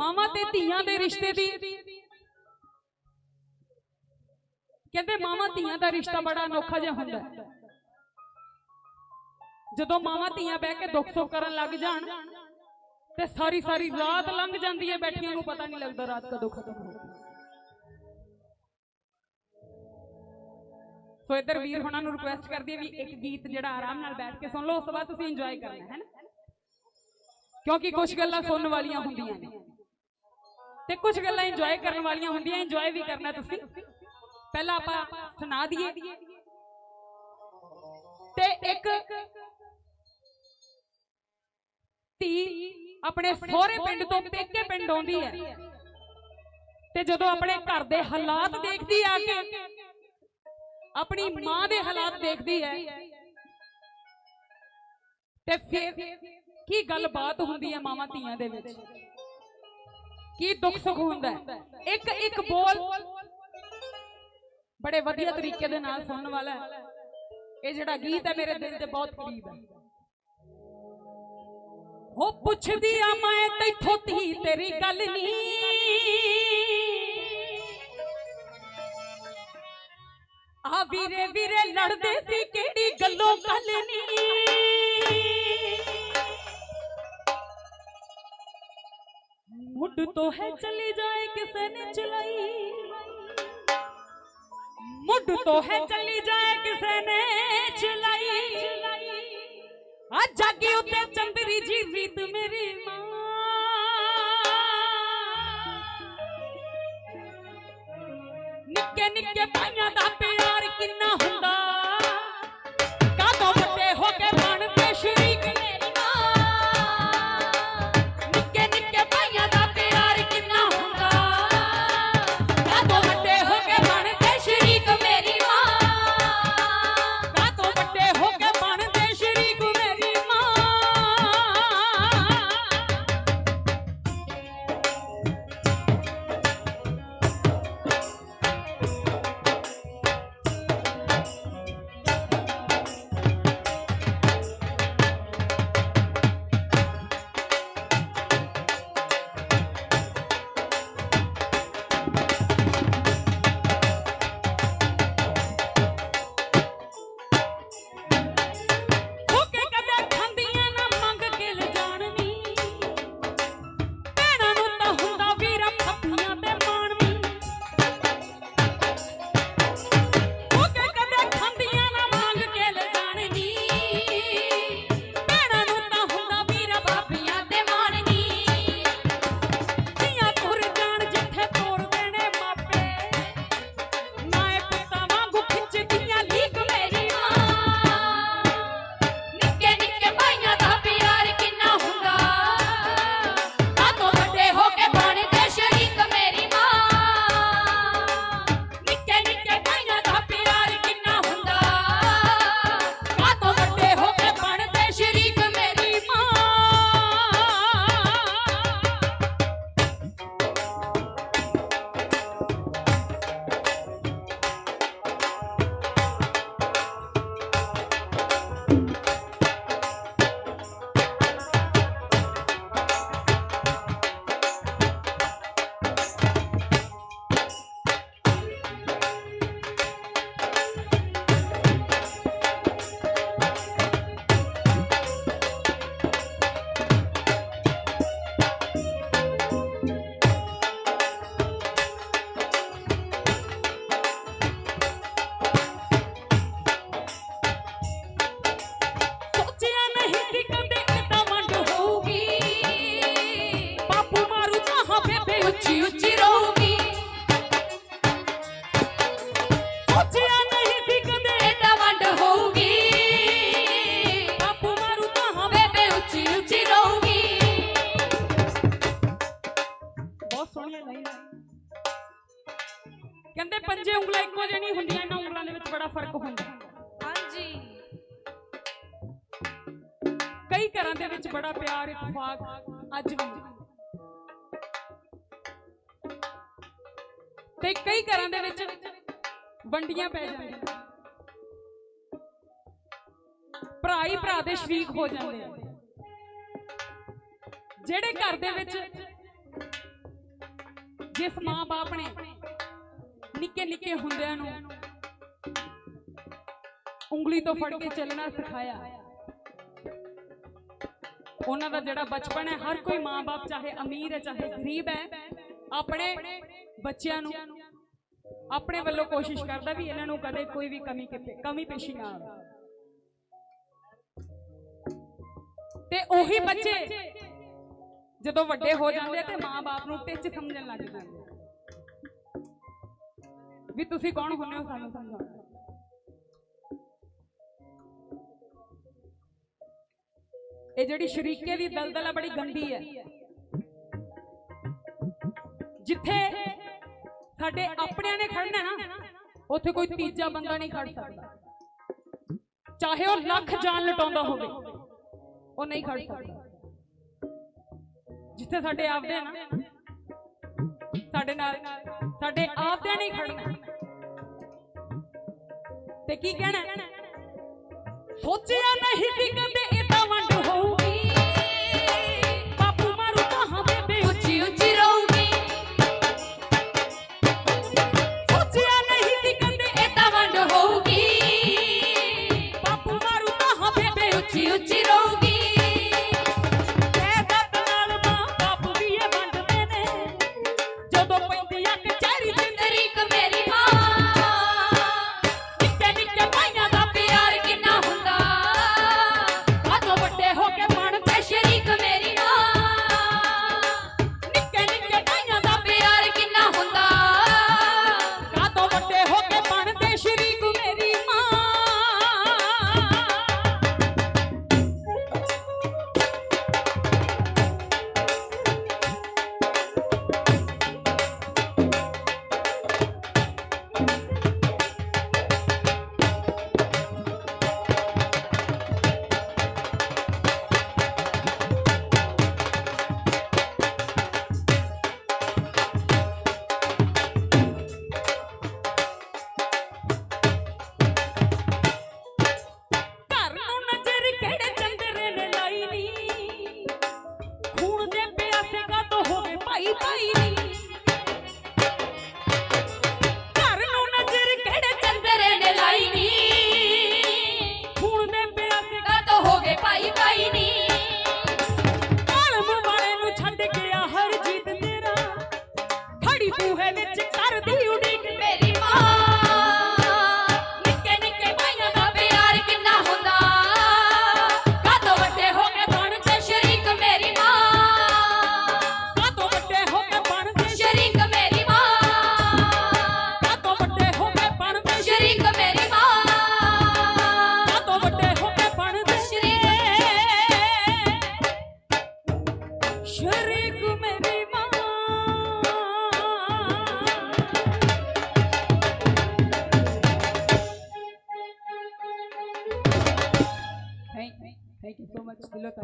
ਮਾਵਾਂ ਤੇ ਧੀਆਂ ਦੇ ਰਿਸ਼ਤੇ ਦੀ। ਕਹਿੰਦੇ ਮਾਵਾਂ ਧੀਆਂ ਦਾ ਰਿਸ਼ਤਾ ਬੜਾ ਅਨੋਖਾ ਜਿਹਾ ਹੁੰਦਾ। ਜਦੋਂ ਮਾਵਾਂ ਧੀਆਂ ਬਹਿ ਕੇ ਦੁੱਖ ਸੁੱਖ ਕਰਨ ਲੱਗ ਜਾਣ ਤੇ ਸਾਰੀ ਸਾਰੀ ਰਾਤ ਲੰਘ ਜਾਂਦੀ ਹੈ ਬੈਠੀਆਂ ਨੂੰ ਪਤਾ ਨਹੀਂ ਲੱਗਦਾ ਰਾਤ ਕਦੋਂ ਖਤਮ ਹੋ ਸੋ ਇੱਧਰ ਵੀਰ ਹੁਣਾਂ ਨੂੰ ਰਿਕੁਐਸਟ ਕਰਦੀ ਹੈ ਵੀ ਇੱਕ ਗੀਤ ਜਿਹੜਾ ਆਰਾਮ ਨਾਲ ਬੈਠ ਕੇ ਸੁਣ ਲਓ ਉਸ ਤੋਂ ਬਾਅਦ ਤੁਸੀਂ ਇੰਜੋਏ ਕਰਨਾ ਹੈ ਨਾ? ਕਿਉਂਕਿ ਕੁਝ ਗੱਲਾਂ ਸੁਣਨ ਵਾਲੀਆਂ ਹੁੰਦੀਆਂ ਨੇ। ਤੇ ਕੁਝ ਗੱਲਾਂ ਇੰਜੋਏ ਕਰਨ ਵਾਲੀਆਂ ਹੁੰਦੀਆਂ ਇੰਜੋਏ ਵੀ ਕਰਨਾ ਤੁਸੀਂ। ਪਹਿਲਾਂ ਆਪਾਂ ਸੁਣਾ ਦਈਏ। ਤੇ ਇੱਕ ਧੀ ਆਪਣੇ ਸਹੁਰੇ ਪਿੰਡ ਤੋਂ ਪੇਕੇ ਪਿੰਡ ਆਉਂਦੀ ਹੈ। ਤੇ ਜਦੋਂ ਆਪਣੇ ਘਰ ਦੇ ਹਾਲਾਤ ਦੇਖਦੀ ਆ ਕੇ ਆਪਣੀ ਮਾਂ ਦੇ ਹਾਲਾਤ ਦੇਖਦੀ ਹੈ, ਤੇ ਫਿਰ ਕੀ ਗੱਲਬਾਤ ਹੁੰਦੀ ਹੈ ਮਾਵਾਂ ਧੀਆਂ ਦੇ ਵਿੱਚ? ਕੀ ਦੁੱਖ ਸੁੱਖ ਹੁੰਦਾ ਇੱਕ ਇੱਕ ਬੋਲ ਬੜੇ ਵਧੀਆ ਤਰੀਕੇ ਦੇ ਨਾਲ ਸੁਣਨ ਵਾਲਾ ਹੈ। ਇਹ ਜਿਹੜਾ ਗੀਤ ਹੈ ਮੇਰੇ ਦਿਲ ਦੇ ਬਹੁਤ ਕਰੀਬ ਹੈ। ਹੋ ਪੁੱਛਦੀ ਆ ਮੈਂ ਤੈਥੋਂ ਧੀ ਤੇਰੀ ਗੱਲ ਨਹੀਂ ਆ ਵੀਰੇ ਵੀਰੇ ਲੜਦੇ ਸੀ ਕਿਹੜੀ ਗੱਲੋਂ ਗੱਲ ਨਹੀਂ ਮੁੱਢ ਤੋਂ ਹੈ ਚਲੀ ਜਾਏ ਕਿਸੇ ਨੇ ਚਲਾਈ ਮੁੱਢ ਤੋਂ ਹੈ ਚਲੀ ਜਾਏ ਕਿਸੇ ਨੇ ਚਲਾਈ ਆ ਜਾਗੀ ਉੱਤੇ ਚੰਦਰੀ ਜੀ ਰੀਤ ਮੇਰੀ ਮਾਂ ਨਿੱਕੇ ਨਿੱਕੇ ਭਾਈਆਂ ਦਾ ਪਿਆਰ ਕਹਿੰਦੇ ਪੰਜੇ ਉਂਗਲਾਂ ਇੱਕੋ ਜਿਹੀ ਨਹੀਂ ਹੁੰਦੀਆਂ ਇਹਨਾਂ ਉਂਗਲਾਂ ਦੇ ਵਿੱਚ ਬੜਾ ਫ਼ਰਕ ਹੁੰਦਾ। ਹਾਂਜੀ। ਕਈ ਘਰਾਂ ਦੇ ਵਿੱਚ ਬੜਾ ਪਿਆਰ ਇਤਫਾਕ ਅੱਜ ਵੀ। ਤੇ ਕਈ ਘਰਾਂ ਦੇ ਵਿੱਚ ਵੰਡੀਆਂ ਪੈ ਜਾਂਦੀਆਂ। ਭਰਾ ਹੀ ਭਰਾ ਦੇ ਸ਼ਰੀਕ ਹੋ ਜਾਂਦੇ ਆ। ਜਿਹੜੇ ਘਰ ਦੇ ਵਿੱਚ ਜਿਸ ਮਾਂ-ਬਾਪ ਨੇ ਨਿੱਕੇ ਨਿੱਕੇ ਹੁੰਦਿਆਂ ਨੂੰ ਉਂਗਲੀ ਤੋਂ ਫੜ ਕੇ ਚੱਲਣਾ ਸਿਖਾਇਆ। ਉਹਨਾਂ ਦਾ ਜਿਹੜਾ ਬਚਪਨ ਹੈ, ਹਰ ਕੋਈ ਮਾਂ-ਬਾਪ ਚਾਹੇ ਅਮੀਰ ਹੈ, ਚਾਹੇ ਗਰੀਬ ਹੈ, ਆਪਣੇ ਬੱਚਿਆਂ ਨੂੰ, ਆਪਣੇ ਵੱਲੋਂ ਕੋਸ਼ਿਸ਼ ਕਰਦਾ ਵੀ ਇਹਨਾਂ ਨੂੰ ਕਦੇ ਕੋਈ ਵੀ ਕਮੀ ਕਮੀ ਪੇਸ਼ੀ ਨਾ ਆਵੇ। ਤੇ ਉਹੀ ਬੱਚੇ ਜਦੋਂ ਵੱਡੇ ਹੋ ਜਾਂਦੇ ਆ ਤੇ ਮਾਂ-ਬਾਪ ਨੂੰ ਟਿੱਚ ਸਮਝਣ ਲੱਗ ਜਾਂਦੇ ਵੀ ਤੁਸੀਂ ਕੌਣ ਹੁੰਦੇ ਹੋ ਸਾਨੂੰ ਸਮਝਾਓ। ਇਹ ਜਿਹੜੀ ਸ਼ਰੀਕੇ ਦੀ ਦਲਦਲ ਆ ਬੜੀ ਗੰਦੀ ਹੈ ਜਿੱਥੇ ਸਾਡੇ ਆਪਣਿਆਂ ਨੇ ਖੜਨਾ ਨਾ ਉੱਥੇ ਕੋਈ ਤੀਜਾ ਬੰਦਾ ਨਹੀਂ ਖੜ ਸਕਦਾ। ਚਾਹੇ ਉਹ ਲੱਖ ਜਾਨ ਲਟਾਉਂਦਾ ਹੋਵੇ ਉਹ ਨਹੀਂ ਖੜ ਸਕਦਾ। ਜਿੱਥੇ ਸਾਡੇ ਆਪਦੇ ਨਾ ਸਾਡੇ ਨਾਲ ਸਾਡੇ ਆਪਦਿਆਂ ਨਹੀਂ ਖੜਨਾ। ਤੇ ਕੀ ਕਹਿਣਾ ਸੋਚਿਆ ਨਹੀਂ ਸੀ ਕਦੇ ਹੋਵੇ ਭਾਈ piloto